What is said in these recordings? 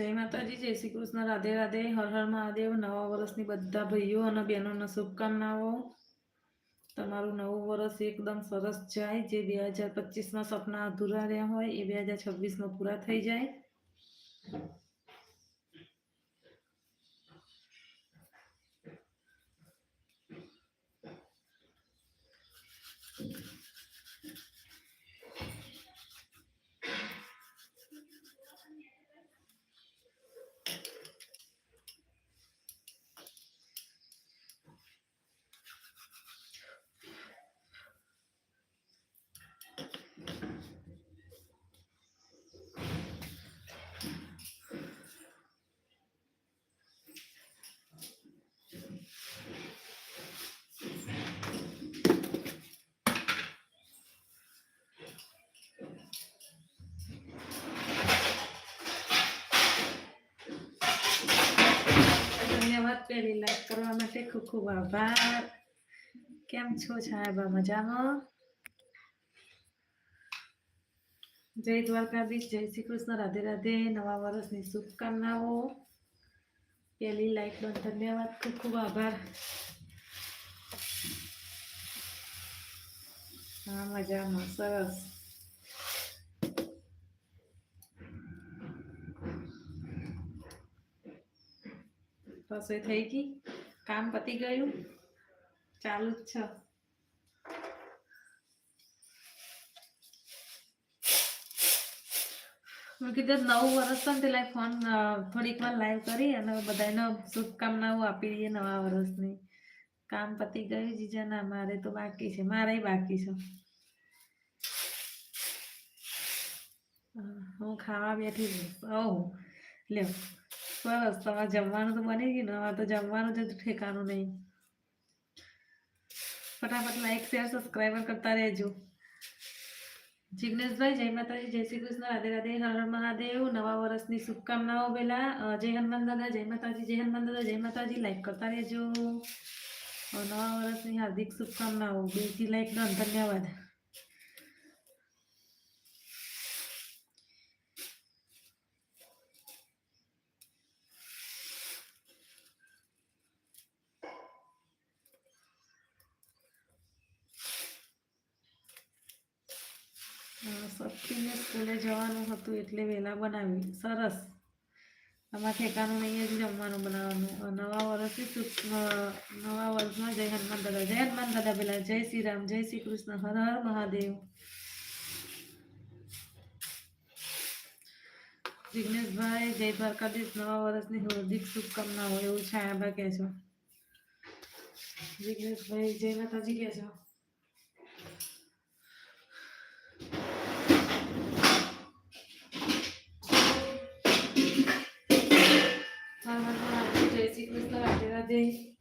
જય માતાજી, જય શ્રી કૃષ્ણ, રાધે રાધે, હર હર મહાદેવ, નવા વર્ષની બધા ભાઈઓ અને બહેનોને શુભકામનાઓ. તમારું નવું વર્ષ એકદમ સરસ જાય, જે બે હજાર પચીસમાં સપના અધૂરા રહ્યા હોય, એ બે હજાર છવ્વીસમાં પૂરા થઈ જાય. પહેલી લાઈક કરવા માટે ખૂબ ખૂબ આભાર. કેમ છો? સાહેબ મજામાં? જય દ્વારકાધીશ, જય શ્રી કૃષ્ણ. રાધે રાધે, નવા વર્ષની શુભકામનાઓ. પહેલી લાઈક પણ ધન્યવાદ. ખૂબ ખૂબ આભાર. હા, મજામાં. સરસ. રસોઈ થઈ ગઈ. કામ પતી ગયું. ચાલુ જ છે. મેં કીધું નવું વર્ષ પણ પેલા ફોન થોડીક વાર લાઈવ કરી અને બધાને શુભકામનાઓ આપી દઈએ નવા વર્ષની કામ પતી ગયું જીજા ના મારે તો બાકી છે. મારે બાકી છે. હું ખાવા બેઠી છું. ઓહ, લ્યો. સરસ તમારે જમવાનું તો બની ગયું ને, હવે તો જમવાનું જ ઠેકાનું નહીં. ફટાફટ લાઈક શેર સબસ્ક્રાઈબર કરતા રહેજો. જિગ્નેશભાઈ, જય માતાજી, જય શ્રી કૃષ્ણ, રાધે રાધે, હર મહાદેવ. નવા વર્ષની શુભકામનાઓ પહેલા જય હનુમાન દાદા, જય માતાજી, જય હનુમાન દાદા, જય માતાજી લાઈક કરતા રહેજો. નવા વર્ષની હાર્દિક શુભકામનાઓ. બેથી લાઈક ધન્યવાદ. સતીને સ્કૂલે જવાનું હતું એટલે વહેલા બનાવી. સરસ. આમાં ઠેકાનું નહીં જ જમવાનું બનાવવાનું. નવા વર્ષથી નવા વર્ષમાં જય હનુમાન દાદા. જય હનુમાન દાદા પેલા. જય શ્રી રામ, જય શ્રી કૃષ્ણ. હર હર મહાદેવ. જિગ્નેશભાઈ, જય દ્વારકાધીશ, નવા વર્ષની હાર્દિક શુભકામનાઓ. એવું છાયાબા કહે છો. જિગ્નેશભાઈ, જય માતાજી કહે છો. કૃષ્ણ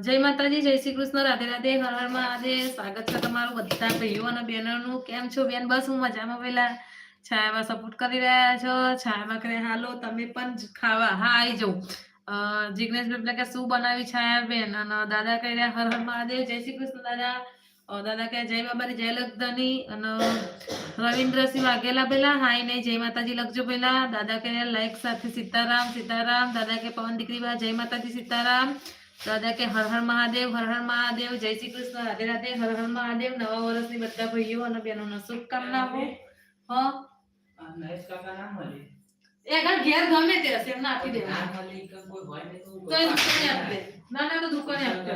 જય માતાજી જય શ્રી કૃષ્ણ. રાધે રાધે હર હર મહાદેવ. સ્વાગત છે તમારું બધા ભાઈઓ અને બહેનોનું. કેમ છો બેન? બસ હું મજામાં પેલા છાયામાં સપોર્ટ કરી રહ્યા છો. છાયામાં કરે હાલો તમે પણ ખાવા. હા આવી જાઉં. અ, જિગ્નેશ બેન કે શું બનાવી છાયા બેન? અને દાદા કહી રહ્યા હર હર મહાદેવ જય શ્રી કૃષ્ણ દાદા. દાદા કહે જય બાબાની જય લગ્ધની અને રવિન્દ્રસિંહ વાઘેલા પેલા હાય નહીં જય માતાજી લખજો પેલા. દાદા કહે લાઈક સાથે સીતારામ સીતારામ. દાદા કે પવન દીકરી જય માતાજી સીતારામ. દાદા કે હર હર મહાદેવ હર હર મહાદેવ જય શ્રી કૃષ્ણ રાધે રાધે હર હર મહાદેવ નવા વર્ષની બધા ભાઈઓ અને બહેનોને શુભકામનાઓ. હ? નરેશ કાકા ના મળે. એ ઘર ઘેર ગમે તે હશે એમને આપી દેવા ના ને તો એ દુકાને આપે ના ના તો દુકાને આપે.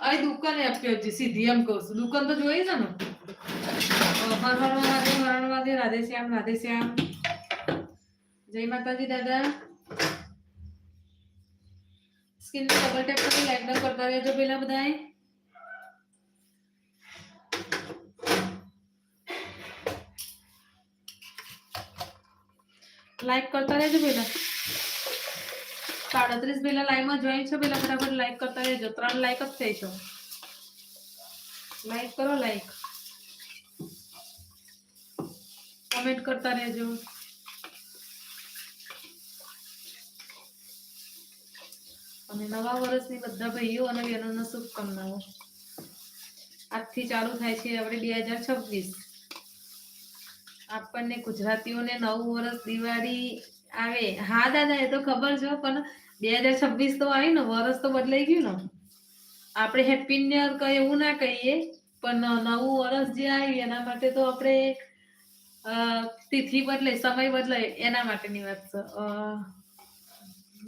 અહીં દુકાને આપી છે સીધી એમ કહું છું. દુકાન તો જોઈ છે ને? હર હર મહાદેવ હર હર મહાદેવ રાધે શ્યામ રાધે શ્યામ. જય માતાજી દાદા. સ્કિન ને ડબલ ટેપ કરી લાઈક ડન કરતા રહેજો પેલા બધાએ લાઈક કરતા રહેજો પેલા સાડત્રીસ પેલા લાઈવમાં જોઈન છો પેલા ફટાફટ લાઈક કરતા રહેજો ત્રણ લાઈક જ થઈ છો લાઈક કરો લાઈક કમેન્ટ કરતા રહેજો અને નવા વર્ષની બધા ભાઈઓ અને બહેનોને શુભકામનાઓ. આજથી ચાલુ થાય છે આપણે બે હજાર છવ્વીસ. આપણને ગુજરાતીઓને નવું વર્ષ દિવાળી આવે. હા, દાદા, એ તો ખબર છે, પણ બે હજાર છવ્વીસ તો આવી ને, વર્ષ તો બદલાઈ ગયું ને. આપણે હેપી ન્યુ યર કહીએ એવું ના કહીએ, પણ નવું વર્ષ જે આવ્યું, એના માટે તો આપણે તિથિ બદલે સમય બદલાય, એના માટેની વાત છે.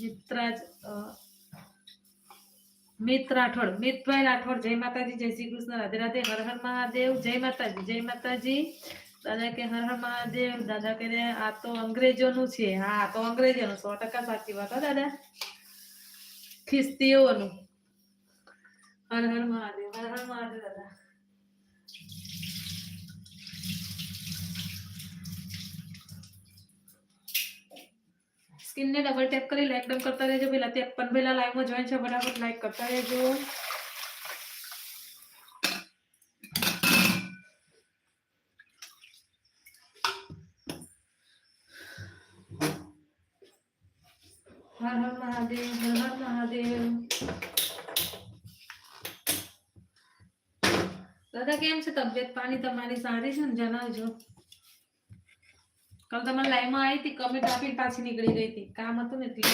મિત્રાજ મિત રાઠોડ, મિતભાઈ રાઠોડ, જય માતાજી, જય શ્રી કૃષ્ણ, રાધે રાધે, હર હર મહાદેવ, જય માતાજી જય માતાજી. દાદા કે હર હર મહાદેવ, દાદા કે આ તો અંગ્રેજોનું છે, હા આ તો અંગ્રેજોનું, સો ટકા સાચી વાત દાદા. ખ્રિસ્તીઓનું. હર હર મહાદેવ, હર હર મહાદેવ, દાદા. સ્કિનને ડબલ ટેપ કરી લાઈક ડન કરતા રહેજો. પેલા પણ પેલા લાઈવમાં જોઈન છે ફટાફટ લાઈક કરતા રહેજો. હર હર મહાદેવ, હર હર મહાદેવ. દાદા, કેમ છે તબિયત પાણી તમારી સારી છે ને? જણાવજો. કાલ તમારી લાઈવમાં આવી હતી કમેન્ટ આપીને પાછી નીકળી ગઈ હતી. કામ હતું ને એટલે.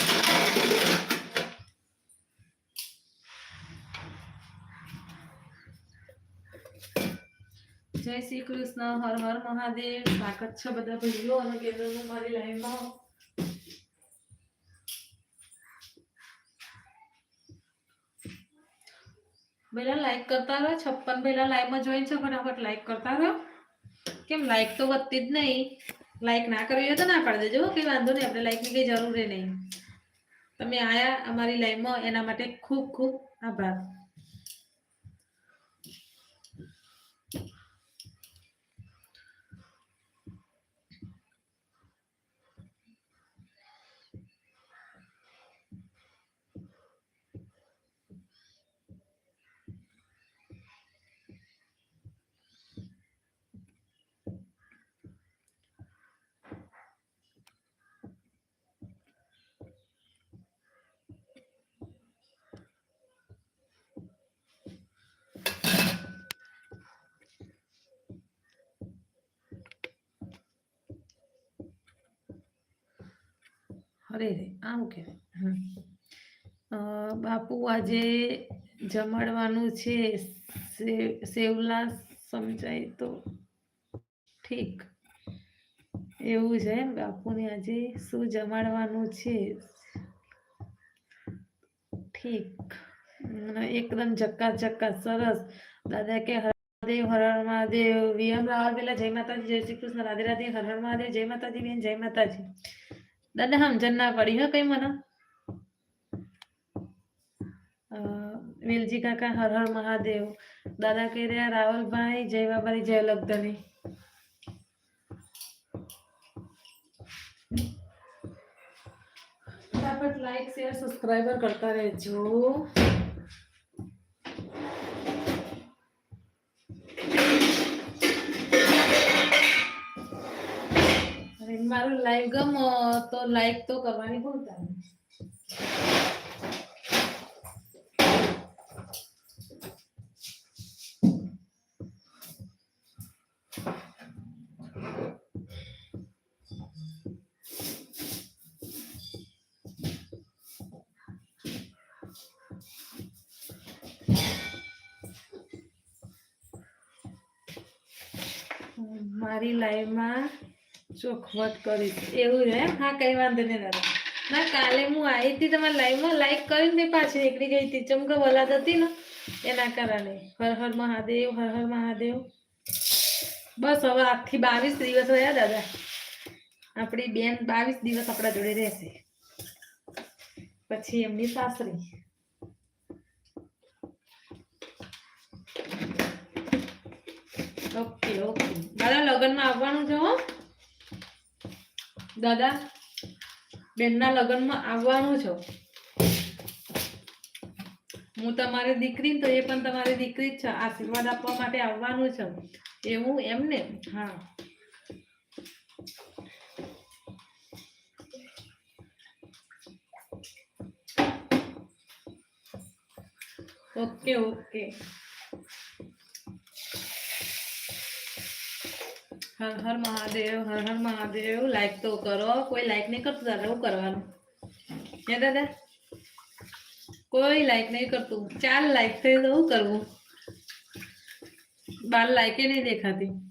જય શ્રી કૃષ્ણ, હર હર મહાદેવ. સ્વાગત છે બધા ભાઈઓ અને કેન્દ્રનું મારી લાઈવમાં પહેલા લાઈક કરતા રહો, છપ્પન પહેલા લાઈવમાં જોઈન છે, ફટાફટ લાઈક કરતા રહ્યો કેમ લાઈક તો વધતી જ નહીં. લાઈક ના કરવી હોય તો ના પાડી દેજો કંઈ વાંધો નહીં, આપણે લાઈકની કંઈ જરૂર નહીં. તમે આયા અમારી લાઈવમાં એના માટે ખૂબ ખૂબ આભાર. અરે રે, આમ કે બાપુ આજે જમાડવાનું છે સેવલા સમજાય તો ઠીક. એવું છે એમ, બાપુને આજે શું જમાડવાનું છે? ઠીક. એકદમ ચક્કા ચક્કા, સરસ. દાદા કે હર મહાદેવ, હર હર મહાદેવ. વિયમ રાવલ પેલા જય માતાજી, જય શ્રી કૃષ્ણ. રાધે રાધે, હર હર મહાદેવ, જય માતાજી બેન, જય માતાજી. દાદા સમજણ ના પડી, હો, કઈ મને? વેલજી કાકા, હર હર મહાદેવ. દાદા કહી રહ્યા, રાવલભાઈ જય બાબાની જય લગધની ફટાફટ લાઈક શેર સબસ્ક્રાઈબર કરતા રહેજો. અને મારું લાઈવ ગમો તો લાઈક તો કરવાની ભૂલતા. મારી લાઈવમાં ચોખવટ કરીશ એવું એમ? હા, કઈ વાંધો નહીં, દાદા. ના, કાલે હું આવી હતી તમારા લાઈવમાં લાઈક કરીને મેં પાછી નીકળી ગઈ હતી. ચમકે વલાદ હતી ને? એના કારણે. હર હર મહાદેવ, હર હર મહાદેવ. બસ હવે આજથી બાવીસ દિવસ રહ્યા દાદા. આપણી બેન બાવીસ દિવસ આપણા જોડે રહેશે. પછી એમની સાસરી. Okay okay. દાદા, લગ્નમાં આવવાનું છે હો? દાદા, બેનના લગ્નમાં આવવાનું છો? હું તમારી દીકરી તો એ પણ તમારી દીકરી જ છે. આશીર્વાદ આપવા માટે આવવાનું છે. એવું એમને હા. Okay okay. હર હર મહાદેવ, હર હર મહાદેવ લાઈક તો કરો. કોઈ લાઈક નહીં કરતું દાદા એવું કરવાનું. હે, દાદા? કોઈ લાઈક નહીં કરતું. ચાર લાઈક થઈ તો શું કરવું? બાર લાઈકે નહીં દેખાતી.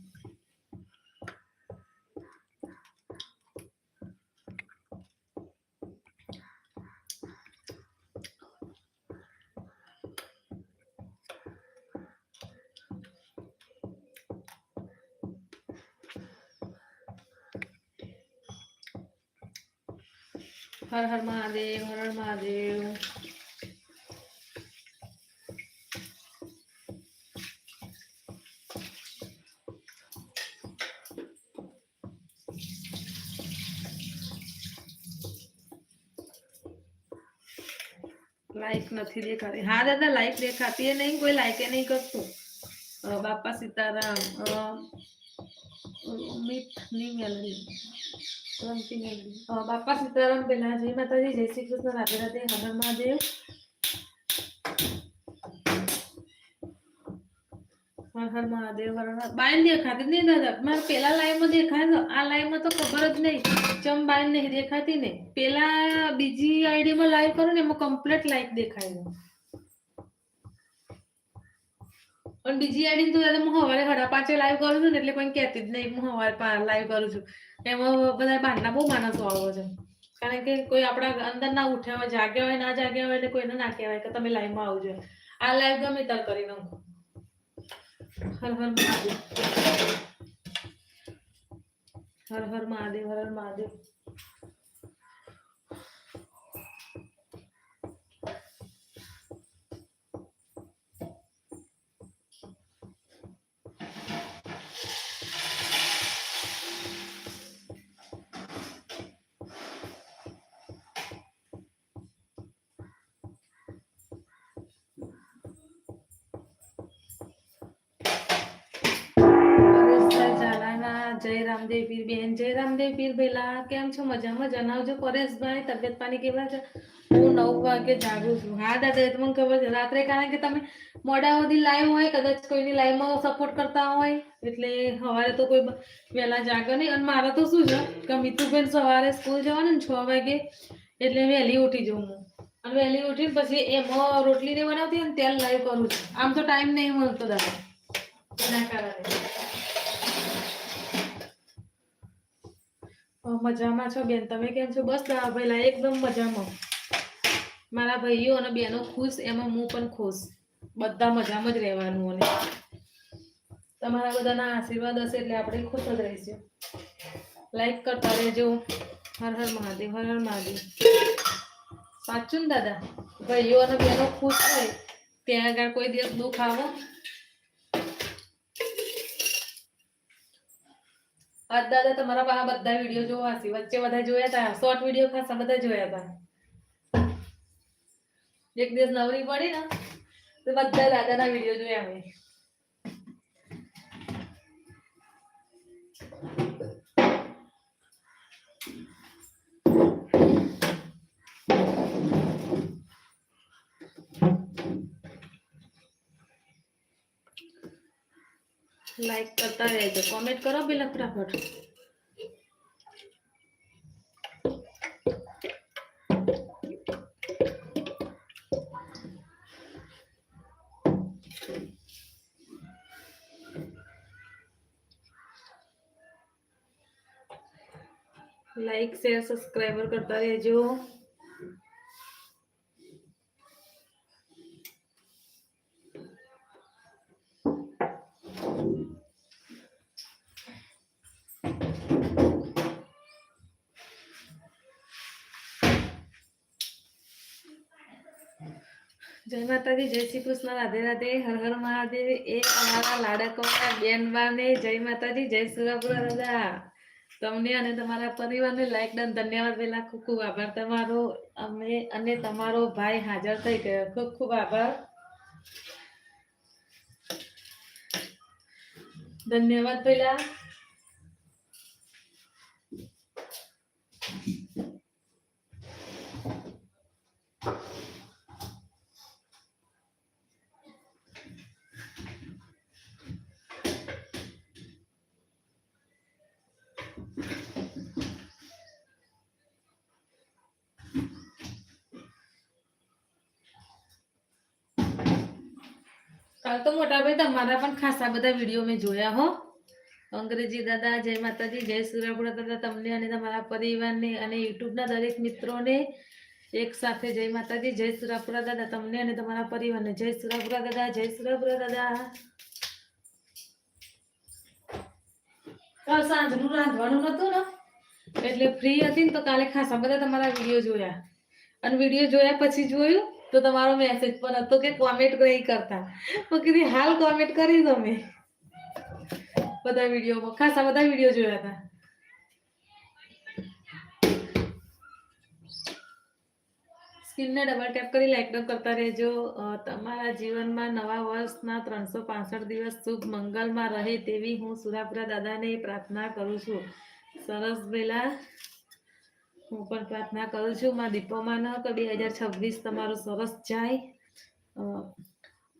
હર હર મહાદેવ હર હર મહાદેવ. લાઈક નથી દેખાતી. હા દાદા લાઈક દેખાતી નહીં કોઈ લાઈકે નહીં કરતું. બાપા સીતારામ અ, મીઠની મેલડી. રમતી મેલડી અ, બાપા સીતારામ પેલા જય માતાજી, જય શ્રી કૃષ્ણ, રાધે રાધે, હર મહાદેવ. હર મહાદેવ, હર હર દેખાતી નહીં દાદા. મારે પેલા લાઈવમાં દેખાય છે, આ લાઈવમાં તો ખબર જ નહીં. ચમ બાયન નહીં દેખાતી ને. પેલા બીજી આઈડીમાં લાઈવ કરો ને, એમાં કમ્પ્લીટ લાઈક દેખાય છે પણ બીજી આઈડી તો દાદા હું સવારે સાડા પાંચે લાઈવ કરું છું ને એટલે કોઈ કહેતી જ નહીં, હું સવારે લાઈવ કરું છું. એમાં બધા બહારના બહુ માણસો આવે છે. કારણ કે કોઈ આપણા અંદર ના ઉઠ્યા હોય, જાગ્યા હોય, ના જાગ્યા હોય એટલે કોઈને ના કહેવાય કે તમે લાઈવમાં આવજો. આ લાઈવ ગમે તાર કરી નાખું. હર હર મહાદેવ. હર હર મહાદેવ, હર હર મહાદેવ. જય રામદેવ પીર બેન જય રામદેવ પીર ભેલા કેમ છો મજામાં જણાવજો પરેશભાઈ તબિયત પાણી કેવા છે હું નવ વાગે જાગું છું હા દાદા એ તો મને ખબર છે રાત્રે કારણ કે તમે મોડા સુધી લાઈવ હોય કદાચ કોઈની લાઈવમાં સપોર્ટ કરતા હોય એટલે સવારે તો કોઈ બ- વહેલા જાગે નહીં અને મારે તો શું છે કે મિતુબેન સવારે સ્કૂલ જવાનું ને છ વાગે એટલે વહેલી ઉઠી જાઉં હું અને વહેલી ઉઠીને પછી એમાં રોટલી ને બનાવતી હોય ને ત્યારે લાઈવ કરું છું આમ તો ટાઈમ નહીં મળતો દાદા એના કારણે મજામાં છો બેન? તમે કેમ છો? બસ દા એકદમ મજામાં. મારા ભાઈઓ અને બેનો ખુશ, એમાં હું પણ ખુશ. બધા મજામાં જ રહેવાનું અને તમારા બધાના આશીર્વાદ હશે એટલે આપણે ખુશ જ રહીશું. લાઈક કરતા રહેજો. હર હર મહાદેવ, હર હર મહાદેવ. સાચું ને દાદા? ભાઈઓ અને બહેનો ખુશ હોય, ત્યાં આગળ કોઈ દિવસ દુઃખ આવો? આજ દાદા તમારા પાસે બધા વીડિયો જોવા છે વચ્ચે બધા જોયા હતા શોર્ટ વીડિયો ખાસા બધા જોયા હતા એક દિવસ નવરી પડી ને, તો બધા દાદાના વીડિયો જોયા અમે. લાઈક કરતા રહેજો કોમેન્ટ કરો પેલા ફટાફટ લાઈક શેર સબસ્ક્રાઈબર કરતા રહેજો જય માતાજી, જય શ્રી કૃષ્ણ, રાધે રાધે, હર હર મહાદેવ એક અમારા લાડકોના બેનબાને. જય માતાજી, જય સુરાપુરા દાદા. તમને અને તમારા પરિવારને લાઈક ડન ધન્યવાદ પેલા ખૂબ ખૂબ આભાર તમારો. અમે અને તમારો ભાઈ હાજર થઈ ગયો. ખૂબ ખૂબ આભાર. ધન્યવાદ પેલા તો મોટાભાઈ, તમારા પણ ખાસા બધા વીડિયો મેં જોયા હો. અંગ્રેજી દાદા, જય માતાજી, જય સુરાપુરા દાદા, તમને અને તમારા પરિવારને અને યુટ્યુબના દરેક મિત્રોને એક સાથે જય માતાજી, જય સુરાપુરા દાદા, તમને અને તમારા પરિવારને જય સુરાપુરા દાદા, જય સુરાપુરા દાદા. કાલ સાંજનું રાંધવાનું નતું ને? એટલે ફ્રી હતી ને તો કાલે ખાસા બધા તમારા વીડિયો જોયા. અને વીડિયો જોયા પછી જોયું તો તમારો મેસેજ પણ હતો કે કોમેન્ટ નહીં કરતા. તો કીધી, હાલ કોમેન્ટ કરી તમે. બધા વિડીયોમાં ખાસા બધા વીડિયો જોયા હતા. સ્ક્રીનને ડબલ ટેપ કરી લાઈક ડબ કરતા રહેજો. તમારા જીવનમાં નવા વર્ષના ત્રણસો પાસઠ દિવસ શુભ મંગલમાં રહે તેવી હું સુરાપુરા દાદાને પ્રાર્થના કરું છું. સરસ બેલા. હું પણ પ્રાર્થના કરું છું, માં દીપોમાં કે બે હજાર છવ્વીસ તમારું સરસ જાય.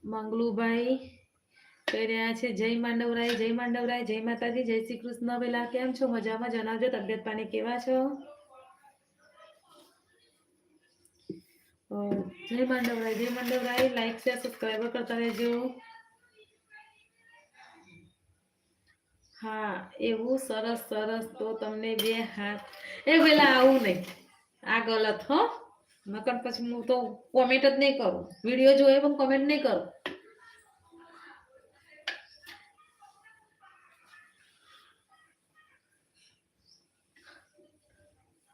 મંગલુભાઈ કહી રહ્યા છે, જય માંડવરાય જય માંડવરાય, જય માતાજી, જય શ્રી કૃષ્ણ. વેલા કેમ છો? મજામાં? જણાવજો, તબિયત પાણી કેવા છો? જય માંડવરાય જય માંડવરાય. લાઈક શેર સબસ્ક્રાઈબર કરતા રહેજો. હા, એવું સરસ સરસ તો તમને બે હાથ. એ પેલા આવું નહીં. આ ગલત, હો. નકર પછી હું તો કોમેન્ટ જ નહીં કરું. વીડિયો જોઈએ પણ કોમેન્ટ નહીં કરું.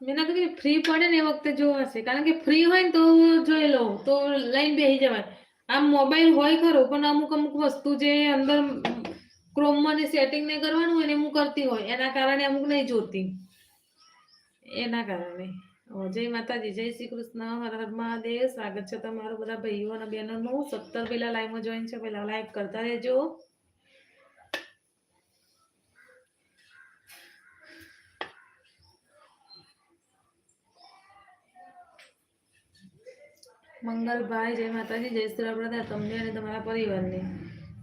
મેં ના કીધું ફ્રી પડે ને એ વખતે જોવાશે કારણ કે ફ્રી હોય ને તો જોઈ લઉં, તો લઈને બેસી જવાય. આમ મોબાઈલ હોય ખરો, પણ અમુક અમુક વસ્તુ જે અંદર ક્રોમમાં ને સેટિંગ નહીં કરવાનું હોય ને હું કરતી હોય, એના કારણે અમુક નહીં જોતી. એના કારણે. જય માતાજી, જય શ્રી કૃષ્ણ, હર હર મહાદેવ. સ્વાગત છે તમારું બધા ભાઈઓ અને બહેનોનું. સત્તર પેલા લાઈવમાં જોઈન છે પેલા લાઈવ કરતા રહેજો. મંગલભાઈ, જય માતાજી, જય શ્રી તમને અને તમારા પરિવારને.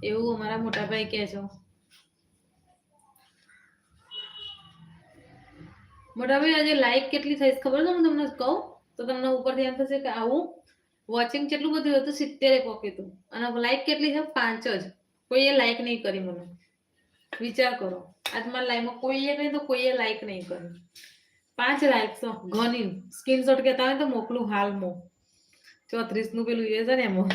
એવું અમારા મોટાભાઈ કહે છો. મોટા ભાઈ આજે લાઈક કેટલી થઈશ ખબર છે? હું તમને કહું, તો તમને ઉપરથી એમ થશે કે આવું વોચિંગ કેટલું બધું હતું? સિત્તેર પોકે હતું. અને લાઈક કેટલી છે? પાંચ જ. કોઈએ લાઈક નહીં કરી મને. વિચાર કરો. આજ મારા લાઈફમાં કોઈએ નહીં તો કોઈએ લાઈક નહીં કરી પાંચ લાઈક્સ ઘણી. સ્ક્રીનશોટ કહેતા હોય તો મોકલું હાલમાં ચોત્રીસનું પેલું એ છે ને એમાં.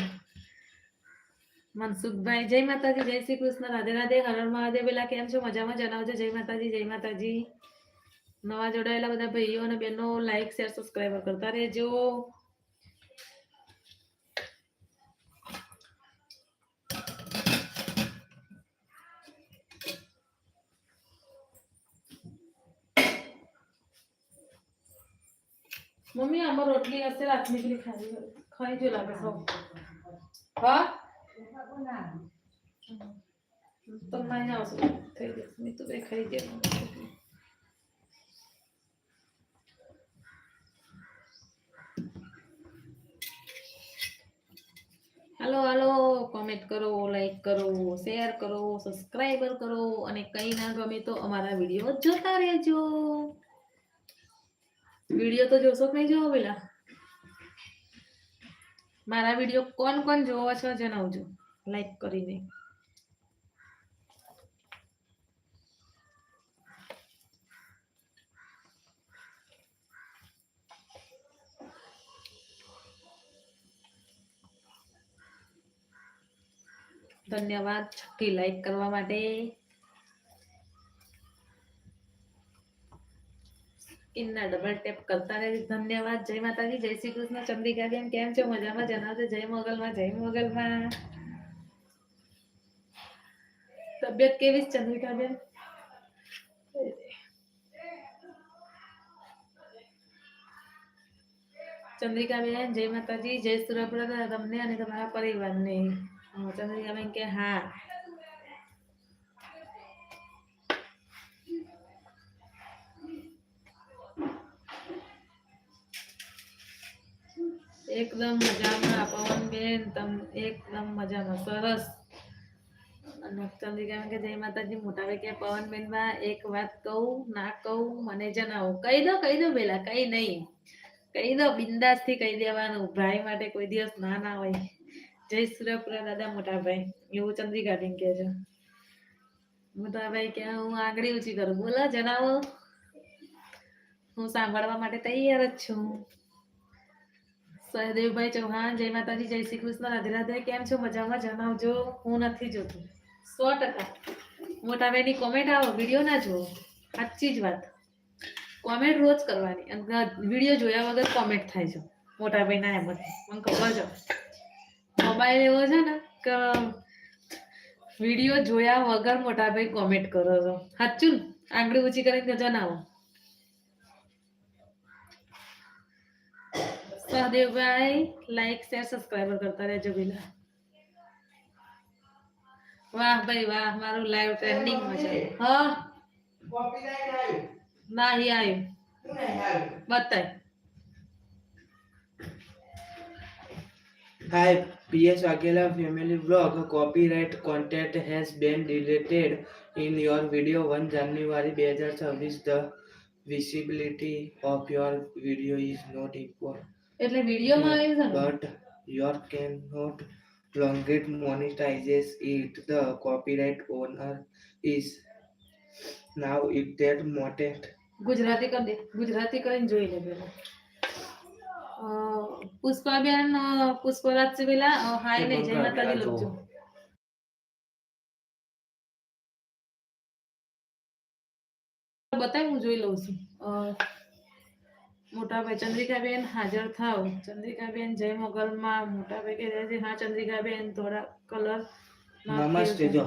મનસુખભાઈ, જય માતાજી, જય શ્રી કૃષ્ણ, રાધે રાધે, હર હર મહાદેવ. પેલા કેમ છો? મજામાં જણાવજો. જય માતાજી જય માતાજી. નવા જોડાયેલા બધા ભાઈઓ અને બહેનો લાઈક શેર સબસ્ક્રાઈબર કરતા રહેજો. મમ્મી, આમાં રોટલી હશે રાતની પેલી ખાઈ ખાઈ જો લાગે સૌ હા? તો અહીંયા આવશે. થઈ જશે મેં તો બે ખાઈ ગયા હાલો હાલો કોમેન્ટ કરો લાઈક કરો શેર કરો સબસ્ક્રાઈબર કરો અને કંઈ ના ગમે તો અમારા વીડિયો જોતા રહેજો. વીડિયો તો જોશો કે નહીં જોવો પેલા? મારા વીડિયો કોણ કોણ જોવો છો જણાવજો લાઈક કરીને. ધન્યવાદ છક્કી લાઈક કરવા માટે. સ્કિનના ડબલ ટેપ કરતા રહેજો ધન્યવાદ. જય માતાજી. જય શ્રી કૃષ્ણ. ચંદ્રિકાબેન કેમ છો? મજામાં? જણાવજો. જય મોગલમાં જય મોગલમાં. તબિયત કેવી છે ચંદ્રિકાબેન ચંદ્રિકાબેન જય માતાજી. જય સુરપ્રદા તમને અને તમારા પરિવારને. હા, ચંદ્રિકાબેન કે હા એકદમ મજામાં પવનબેન તમ એકદમ મજામાં સરસ અને ચંદ્રિકાબેન કે જય માતાજી મોટા ભાઈ કે પવનબેન બા એક વાત કહું ના કહું મને જણાવો કહી દો કહી દો પેલા કઈ નહીં કહી દો બિંદાસથી કહી દેવાનું ભાઈ માટે કોઈ દિવસ ના ના હોય જય સુરપુરા દાદા મોટાભાઈ. એવું એવું ચંદ્રિકાબેન કે છે. મોટાભાઈ કે હું આંગળી ઊંચી કરું. બોલો, જણાવો. હું સાંભળવા માટે તૈયાર જ છું. સહદેવભાઈ ચૌહાણ, જય માતાજી, જય શ્રી કૃષ્ણ, રાધે રાધે. કેમ છો? મજામાં? જણાવજો. હું નથી જોતું. સો ટકા. મોટાભાઈની કોમેન્ટ આવો વીડિયો ના જુઓ. સાચી જ વાત. કોમેન્ટ રોજ કરવાની. અને વીડિયો જોયા વગર કોમેન્ટ થાય છે. મોટાભાઈ ના એમ મને ખબર છે. મોબાઈલ એવો છે ને કે વીડિયો જોયા વગર મોટા ભાઈ કોમેન્ટ કરો છો. સાચું ને? આંગળી ઊંચી કરીને જણાવો. સહદેવભાઈ લાઈક શેર સબસ્ક્રાઈબર કરતા રહેજો બિલા વાહ ભાઈ વાહ મારું લાઈવ ટ્રેન્ડિંગમાં છે. હા. નહીં આવ્યું? બતાય. Hi, PS Akela Family Vlog. Copyright content has been deleted in your video 1 January 2026. The visibility of your video is not equal, એટલે વિડીયોમાં આવ્યું છે ને but your cannot longer monetizes it. The copyright owner is now it that motet. Gujarati કરી દે ગુજરાતી કરીને જોઈ લે પેલા અ, પુષ્પાબેન પુષ્પરાજ અ, હાય નહીં જય માતાજી લખજો બતાય હું જોઈ લઉં છું મોટાભાઈ ચંદ્રિકાબેન હાજર થાવ ચંદ્રિકાબેન જય મોગલમાં મોટાભાઈ છે હા ચંદ્રિકાબેન થોડા કલર નમસ્તે જો